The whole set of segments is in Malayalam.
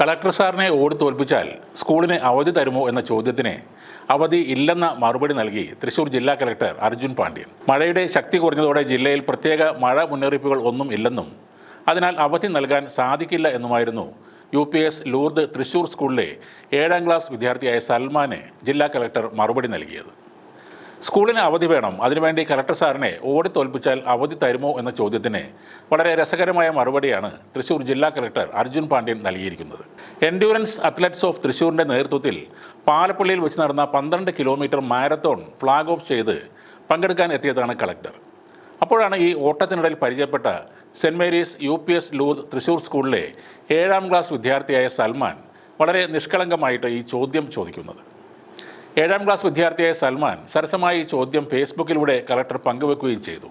കളക്ടർ സാറിനെ ഓടി തോൽപ്പിച്ചാൽ സ്കൂളിന് അവധി തരുമോ എന്ന ചോദ്യത്തിന് അവധി ഇല്ലെന്ന മറുപടി നൽകി തൃശൂർ ജില്ലാ കളക്ടർ അർജുൻ പാണ്ഡ്യൻ. മഴയുടെ ശക്തി കുറഞ്ഞതോടെ ജില്ലയിൽ പ്രത്യേക മഴ മുന്നറിയിപ്പുകൾ ഒന്നും ഇല്ലെന്നും അതിനാൽ അവധി നൽകാൻ സാധിക്കില്ല എന്നുമായിരുന്നു U P S Lourdes Thrissur സ്കൂളിലെ ഏഴാം ക്ലാസ് വിദ്യാർത്ഥിയായ സൽമാന് ജില്ലാ കളക്ടർ മറുപടി നൽകിയത്. സ്കൂളിന് അവധി വേണം. അതിനുവേണ്ടി കലക്ടർ സാറിനെ ഓടി തോൽപ്പിച്ചാൽ അവധി തരുമോ എന്ന ചോദ്യത്തിന് വളരെ രസകരമായ മറുപടിയാണ് തൃശൂർ ജില്ലാ കലക്ടർ അർജുൻ പാണ്ഡ്യൻ നൽകിയിരിക്കുന്നത്. എൻഡ്യൂറൻസ് അത്ലറ്റ്സ് ഓഫ് തൃശൂരിന്റെ നേതൃത്വത്തിൽ പാലപ്പള്ളിയിൽ വെച്ച് നടന്ന പന്ത്രണ്ട് കിലോമീറ്റർ മാരത്തോൺ ഫ്ലാഗ് ഓഫ് ചെയ്ത് പങ്കെടുക്കാൻ എത്തിയതാണ് കളക്ടർ അപ്പോഴാണ് ഈ ഓട്ടത്തിനിടയിൽ പരിചയപ്പെട്ട saint Mary's U P S lure Thrissur സ്കൂളിലെ ഏഴാം ക്ലാസ് വിദ്യാർത്ഥിയായ സൽമാൻ വളരെ നിഷ്കളങ്കമായിട്ട് ഈ ചോദ്യം ചോദിക്കുന്നത്. ഏഴാം ക്ലാസ് വിദ്യാർത്ഥിയായ സൽമാൻ സരസമായി ചോദ്യം ഫേസ്ബുക്കിലൂടെ കളക്ടർ പങ്കുവെക്കുകയും ചെയ്തു.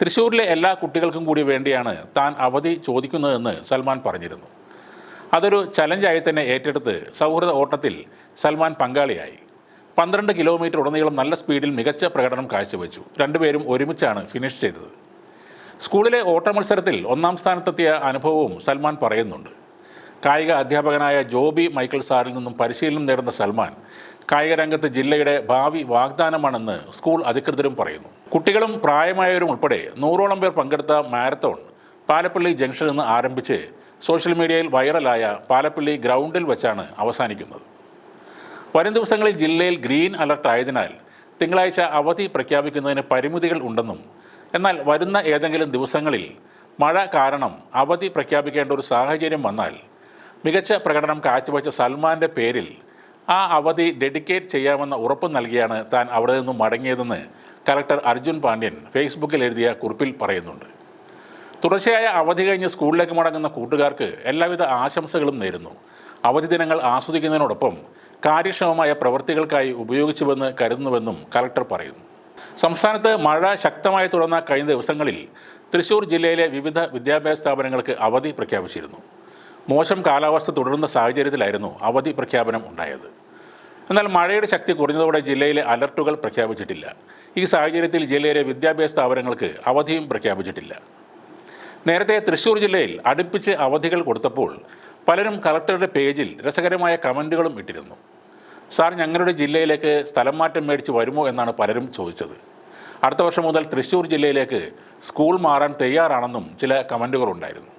തൃശ്ശൂരിലെ എല്ലാ കുട്ടികൾക്കും കൂടി വേണ്ടിയാണ് താൻ അവധി ചോദിക്കുന്നതെന്ന് സൽമാൻ പറഞ്ഞിരുന്നു. അതൊരു ചലഞ്ചായി തന്നെ ഏറ്റെടുത്ത് സൗഹൃദ ഓട്ടത്തിൽ സൽമാൻ പങ്കാളിയായി. പന്ത്രണ്ട് കിലോമീറ്റർ ഉടനീളം നല്ല സ്പീഡിൽ മികച്ച പ്രകടനം കാഴ്ചവെച്ചു. രണ്ടുപേരും ഒരുമിച്ചാണ് ഫിനിഷ് ചെയ്തത്. സ്കൂളിലെ ഓട്ട മത്സരത്തിൽ ഒന്നാം സ്ഥാനത്തെത്തിയ അനുഭവവും സൽമാൻ പറയുന്നുണ്ട്. കായിക അധ്യാപകനായ ജോബി മൈക്കിൾ സാറിൽ നിന്നും പരിശീലനം നേടുന്ന സൽമാൻ കായിക രംഗത്ത് ജില്ലയുടെ ഭാവി വാഗ്ദാനമാണെന്ന് സ്കൂൾ അധികൃതരും പറയുന്നു. കുട്ടികളും പ്രായമായവരും ഉൾപ്പെടെ നൂറോളം പേർ പങ്കെടുത്ത മാരത്തോൺ പാലപ്പള്ളി ജംഗ്ഷനിൽ നിന്ന് ആരംഭിച്ച് സോഷ്യൽ മീഡിയയിൽ വൈറലായ പാലപ്പള്ളി ഗ്രൗണ്ടിൽ വെച്ചാണ് അവസാനിക്കുന്നത്. വരും ദിവസങ്ങളിൽ ജില്ലയിൽ ഗ്രീൻ അലർട്ട് ആയതിനാൽ തിങ്കളാഴ്ച അവധി പ്രഖ്യാപിക്കുന്നതിന് പരിമിതികൾ ഉണ്ടെന്നും എന്നാൽ വരുന്ന ഏതെങ്കിലും ദിവസങ്ങളിൽ മഴ കാരണം അവധി പ്രഖ്യാപിക്കേണ്ട ഒരു സാഹചര്യം വന്നാൽ മികച്ച പ്രകടനം കാഴ്ചവെച്ച സൽമാന്റെ പേരിൽ ആ അവധി ഡെഡിക്കേറ്റ് ചെയ്യാമെന്ന ഉറപ്പ് നൽകിയാണ് താൻ അവിടെ നിന്നും മടങ്ങിയതെന്ന് കലക്ടർ അർജുൻ പാണ്ഡ്യൻ ഫേസ്ബുക്കിൽ എഴുതിയ കുറിപ്പിൽ പറയുന്നുണ്ട്. തുടർച്ചയായ അവധി കഴിഞ്ഞ് സ്കൂളിലേക്ക് മടങ്ങുന്ന കൂട്ടുകാർക്ക് എല്ലാവിധ ആശംസകളും നേരുന്നു. അവധി ദിനങ്ങൾ ആസ്വദിക്കുന്നതിനോടൊപ്പം കാര്യക്ഷമമായ പ്രവൃത്തികൾക്കായി ഉപയോഗിച്ചുവെന്ന് കരുതുന്നുവെന്നും കലക്ടർ പറയുന്നു. സംസ്ഥാനത്ത് മഴ ശക്തമായി തുടർന്ന കഴിഞ്ഞ ദിവസങ്ങളിൽ തൃശൂർ ജില്ലയിലെ വിവിധ വിദ്യാഭ്യാസ സ്ഥാപനങ്ങൾക്ക് അവധി പ്രഖ്യാപിച്ചിരുന്നു. മോശം കാലാവസ്ഥ തുടരുന്ന സാഹചര്യത്തിലായിരുന്നു അവധി പ്രഖ്യാപനം ഉണ്ടായത്. എന്നാൽ മഴയുടെ ശക്തി കുറഞ്ഞതോടെ ജില്ലയിലെ അലർട്ടുകൾ പ്രഖ്യാപിച്ചിട്ടില്ല. ഈ സാഹചര്യത്തിൽ ജില്ലയിലെ വിദ്യാഭ്യാസ സ്ഥാപനങ്ങൾക്ക് അവധിയും പ്രഖ്യാപിച്ചിട്ടില്ല. നേരത്തെ തൃശ്ശൂർ ജില്ലയിൽ അടുപ്പിച്ച് അവധികൾ കൊടുത്തപ്പോൾ പലരും കളക്ടറുടെ പേജിൽ രസകരമായ കമന്റുകളും ഇട്ടിരുന്നു. സാർ ഞങ്ങളുടെ ജില്ലയിലേക്ക് സ്ഥലം മാറ്റം മേടിച്ച് വരുമോ എന്നാണ് പലരും ചോദിച്ചത്. അടുത്ത വർഷം മുതൽ തൃശ്ശൂർ ജില്ലയിലേക്ക് സ്കൂൾ മാറാൻ തയ്യാറാണെന്നും ചില കമന്റുകൾ ഉണ്ടായിരുന്നു